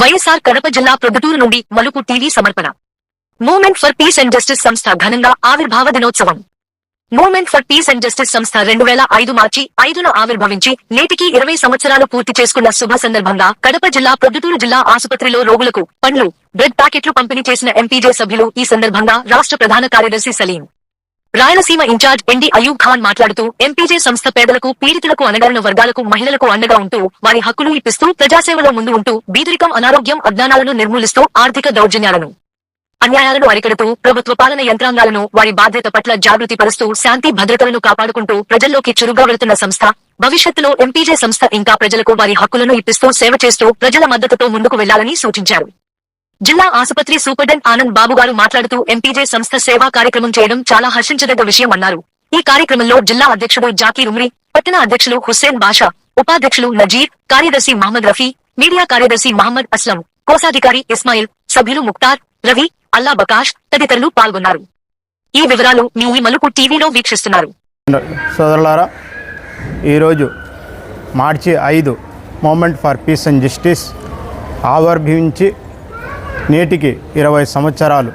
వైఎస్ఆర్ కడప జిల్లా ప్రొద్దుటూరు నుండి మలుపు టీవీ సమర్పణ. Movement for peace and justice సంస్థ ఘనంగా ఆవిర్భావ దినోత్సవం. Movement for peace and justice సంస్థ రెండు వేల ఐదు మార్చి ఐదున ఆవిర్భవించి నేటికి ఇరవై సంవత్సరాలు పూర్తి చేసుకున్న శుభ సందర్భంగా కడప జిల్లా ప్రొద్దుటూరు జిల్లా ఆసుపత్రిలో రోగులకు పండ్లు బ్రెడ్ ప్యాకెట్లు పంపిణీ చేసిన ఎంపీజే సభ్యులు ఈ సందర్భంగా రాష్ట్ర ప్రధాన కార్యదర్శి Salim. Rayalaseema in charge MD Ayub Khan మాట్లాడుతూ ఎంపీజే సంస్థ పేదలకు పీడితులకు అనగారిన వర్గాలకు మహిళలకు అండగా ఉంటూ వారి హక్కులు ఇప్పిస్తూ ప్రజాసేవలో ముందు ఉంటూ బీదరికం అనారోగ్యం అజ్ఞానాలను నిర్మూలిస్తూ ఆర్థిక దౌర్జన్యాలను అన్యాయాలను అరికడుతూ ప్రభుత్వ పాలన యంత్రాంగాలను వారి బాధ్యత పట్ల జాగృతి పరుస్తూ శాంతి భద్రతలను కాపాడుకుంటూ ప్రజల్లోకి చురుగ్గా వెళుతున్న సంస్థ భవిష్యత్తులో ఎంపీజే సంస్థ ఇంకా ప్రజలకు వారి హక్కులను ఇప్పిస్తూ సేవ చేస్తూ ప్రజల మద్దతుతో ముందుకు వెళ్ళాలని సూచించారు. జిల్లా ఆసుపత్రి సూపరింటెండెంట్ ఆనంద్ బాబు గారు మాట్లాడుతూ ఎంపీజే సంస్థ సేవా కార్యక్రమం చేయడం చాలా హర్షించదగ్గ విషయం అన్నారు. ఈ కార్యక్రమంలో జిల్లా అధ్యక్షుడు జాకీర్ ఉమ్రి పట్టణ అధ్యక్షులు హుస్సేన్ బాషా ఉపాధ్యక్షులు నజీర్ కార్యదర్శి మహమ్మద్ రఫీ మీడియా కార్యదర్శి మహమ్మద్ అస్లం కోశాధికారి ఇస్మాయిల్ సభ్యులు ముక్తార్ రవి అల్లా బకాష్ తదితరులు పాల్గొన్నారు. ఈ వివరాలు మీ మలుపు టీవీలో వీక్షిస్తున్నారు. సోదరులారా ఈరోజు మార్చి ఐదు movement for peace and justice ఆవిర్భవించి నేటికి ఇరవై సంవత్సరాలు.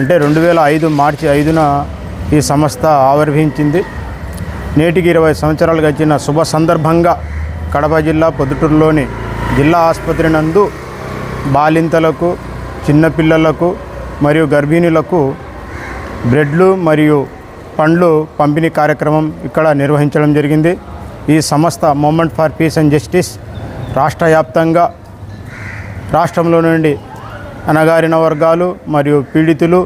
అంటే రెండు వేల ఐదు మార్చి ఐదున ఈ సంస్థ ఆవిర్భవించింది. నేటికి ఇరవై సంవత్సరాలు గడిచిన శుభ సందర్భంగా కడప జిల్లా పొద్దుటూరులోని జిల్లా ఆసుపత్రి నందు బాలింతలకు చిన్నపిల్లలకు మరియు గర్భిణులకు బ్రెడ్లు మరియు పండ్లు పంపిణీ కార్యక్రమం ఇక్కడ నిర్వహించడం జరిగింది. ఈ సంస్థ movement for peace and justice రాష్ట్ర వ్యాప్తంగా రాష్ట్రంలో నుండి అణగారిన వర్గాలు మరియు పీడితులు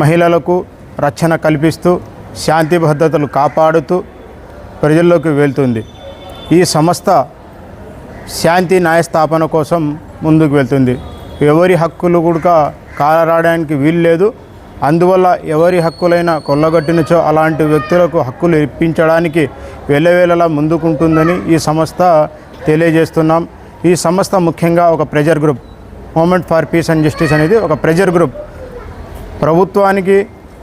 మహిళలకు రక్షణ కల్పిస్తూ శాంతి భద్రతలు కాపాడుతూ ప్రజల్లోకి వెళ్తుంది. ఈ సంస్థ శాంతి న్యాయస్థాపన కోసం ముందుకు వెళ్తుంది. ఎవరి హక్కులు కూడా కాలరాడానికి వీలు లేదు అందువల్ల ఎవరి హక్కులైనా కొల్లగొట్టినచో అలాంటి వ్యక్తులకు హక్కులు ఇప్పించడానికి వెళ్ళవేళలా ముందుకుంటుందని ఈ సంస్థ తెలియజేస్తున్నాం. ఈ సంస్థ ముఖ్యంగా ఒక pressure group movement for peace and justice అనేది ఒక ప్రెజర్ గ్రూప్. ప్రభుత్వానికి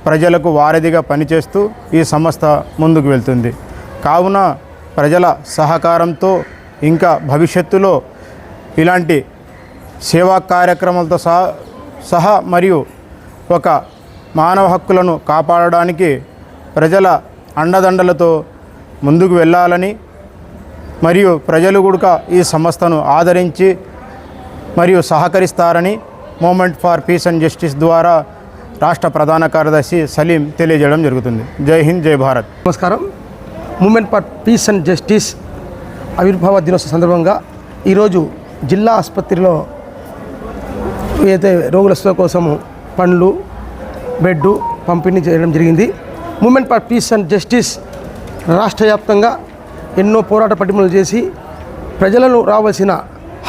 ప్రజలకు వారధిగా పనిచేస్తూ ఈ సంస్థ ముందుకు వెళ్తుంది. కావున ప్రజల సహకారంతో ఇంకా భవిష్యత్తులో ఇలాంటి సేవా కార్యక్రమాలతో సహా సహా మరియు ఒక మానవ హక్కులను కాపాడడానికి ప్రజల అండదండలతో ముందుకు వెళ్ళాలని మరియు ప్రజలు కూడా ఈ సంస్థను ఆదరించి మరియు సహకరిస్తారని movement for peace and justice ద్వారా రాష్ట్ర ప్రధాన కార్యదర్శి సలీం తెలియజేయడం జరుగుతుంది. జై హింద్ జై భారత్. నమస్కారం. Movement for peace and justice ఆవిర్భావ దినోత్సవ సందర్భంగా ఈరోజు జిల్లా ఆసుపత్రిలో ఏదైతే రోగుల సుఖ కోసము పండ్లు బెడ్ పంపిణీ చేయడం జరిగింది. Movement for peace and justice రాష్ట్ర వ్యాప్తంగా ఎన్నో పోరాట పటిమలు చేసి ప్రజలను రావాల్సిన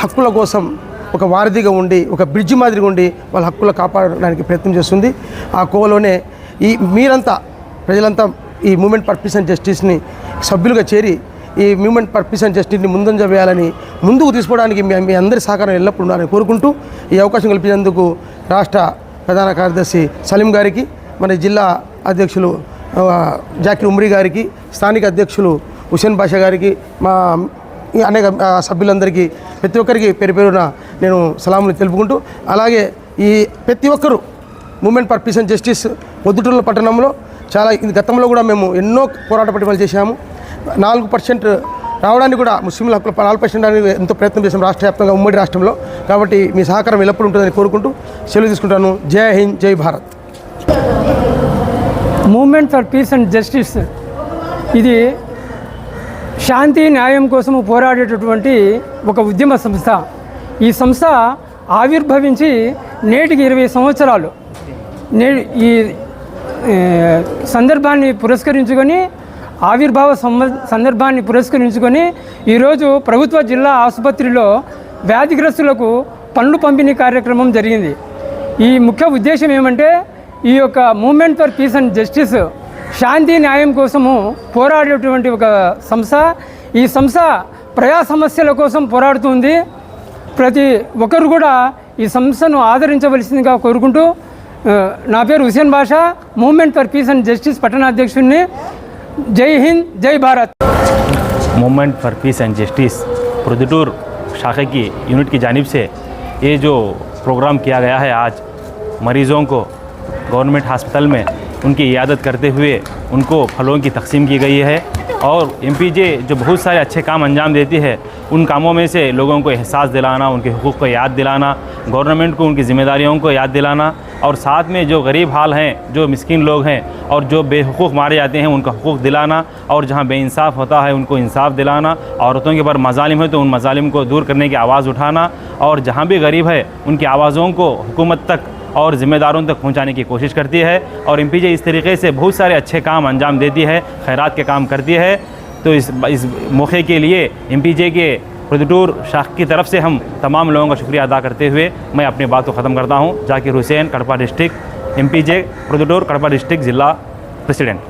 హక్కుల కోసం ఒక వారధిగా ఉండి ఒక బ్రిడ్జి మాదిరిగా ఉండి వాళ్ళ హక్కులు కాపాడడానికి ప్రయత్నం చేస్తుంది. ఆ కోవలోనే ఈ మీరంతా ప్రజలంతా ఈ మూమెంట్ ఫర్ పీస్ అండ్ జస్టిస్ని సభ్యులుగా చేరి ఈ మూమెంట్ ఫర్ పీస్ అండ్ జస్టిస్ని ముందంజ వేయాలని ముందుకు తీసుకోవడానికి మీ మీ అందరి సహకారం ఎల్లప్పుడూ ఉండాలని కోరుకుంటూ ఈ అవకాశం కల్పించేందుకు రాష్ట్ర ప్రధాన కార్యదర్శి సలీం గారికి మన జిల్లా అధ్యక్షులు జాకిర్ ఉమ్రి గారికి స్థానిక అధ్యక్షులు హుసేన్ బాషా గారికి మా అనేక సభ్యులందరికీ ప్రతి ఒక్కరికి పేరు పేరున నేను సలాములు తెలుపుకుంటూ అలాగే ఈ ప్రతి ఒక్కరూ movement for peace and justice పొద్దుటూరుల పట్టణంలో చాలా ఇది గతంలో కూడా మేము ఎన్నో పోరాట పట్టిమలు చేశాము. నాలుగు పర్సెంట్ రావడానికి కూడా ముస్లింల హక్కుల నాలుగు పర్సెంట్ అనేది ఎంతో ప్రయత్నం చేశాం రాష్ట్ర వ్యాప్తంగా ఉమ్మడి రాష్ట్రంలో. కాబట్టి మీ సహకారం ఎల్లప్పుడూ ఉంటుందని కోరుకుంటూ సెలవు తీసుకుంటాను. జై హింద్ జై Bharat. Movement for peace and justice ఇది శాంతి న్యాయం కోసం పోరాడేటటువంటి ఒక ఉద్యమ సంస్థ. ఈ సంస్థ ఆవిర్భవించి నేటికి ఇరవై సంవత్సరాలు. నే ఈ సందర్భాన్ని పురస్కరించుకొని ఆవిర్భావ సందర్భాన్ని పురస్కరించుకొని ఈరోజు ప్రభుత్వ జిల్లా ఆసుపత్రిలో వ్యాధిగ్రస్తులకు పండ్లు పంపిణీ కార్యక్రమం జరిగింది. ఈ ముఖ్య ఉద్దేశం ఏమంటే ఈ యొక్క movement for peace and justice శాంతి న్యాయం కోసము పోరాడేటువంటి ఒక సంస్థ ఈ సంస్థ ప్రజా సమస్యల కోసం పోరాడుతుంది ప్రతి ఒక్కరు కూడా ఈ సంస్థను ఆదరించవలసిందిగా కోరుకుంటూ ఆ, నా పేరు Hussain Basha movement for peace and justice పట్టణాధ్యక్షుడిని జై హింద్ జై Bharat movement for peace and justice Proddatur शाखा की यूनिट की जानिब से ये जो प्रोग्राम किया गया है आज मरीज़ों को गवर्नमेंट हस्पताल में उनकी इयादत करते हुए उनको फलों की तकसीम की गई है और एमपीजे जो बहुत सारे अच्छे काम अंजाम देती है, उन कामों में से लोगों को एहसास दिलाना, उनके हकूक़ को याद दिलाना, गवर्नमेंट को, उनकी ज़िम्मेदारियों को याद दिलाना और साथ में जो गरीब हाल हैं, जो मिस्किन लोग हैं और जो बेहकूक़ मारे जाते हैं, उनका हकूक़ दिलाना और जहाँ बेानसाफ़ होता है, उनको इंसाफ दिलाना, औरतों के ऊपर मजालिम है तो उन मजालिम को दूर करने की आवाज़ उठाना और जहाँ भी गरीब है, उनकी आवाज़ों को हुकूमत तक और ज़िम्मेदारों तक पहुँचाने की कोशिश करती है और एम पी इस तरीके से बहुत सारे अच्छे काम अंजाम देती है, खैरत के काम करती है। तो इस इस मौके के लिए एमपीजे के प्रदूर शाख की तरफ़ से हम तमाम लोगों का शुक्रिया अदा करते हुए मैं अपनी बात को ख़त्म करता हूँ। Zakir Hussain, Kadapa district M P J Proddatur Kadapa district ज़िला प्रेसिडेंट।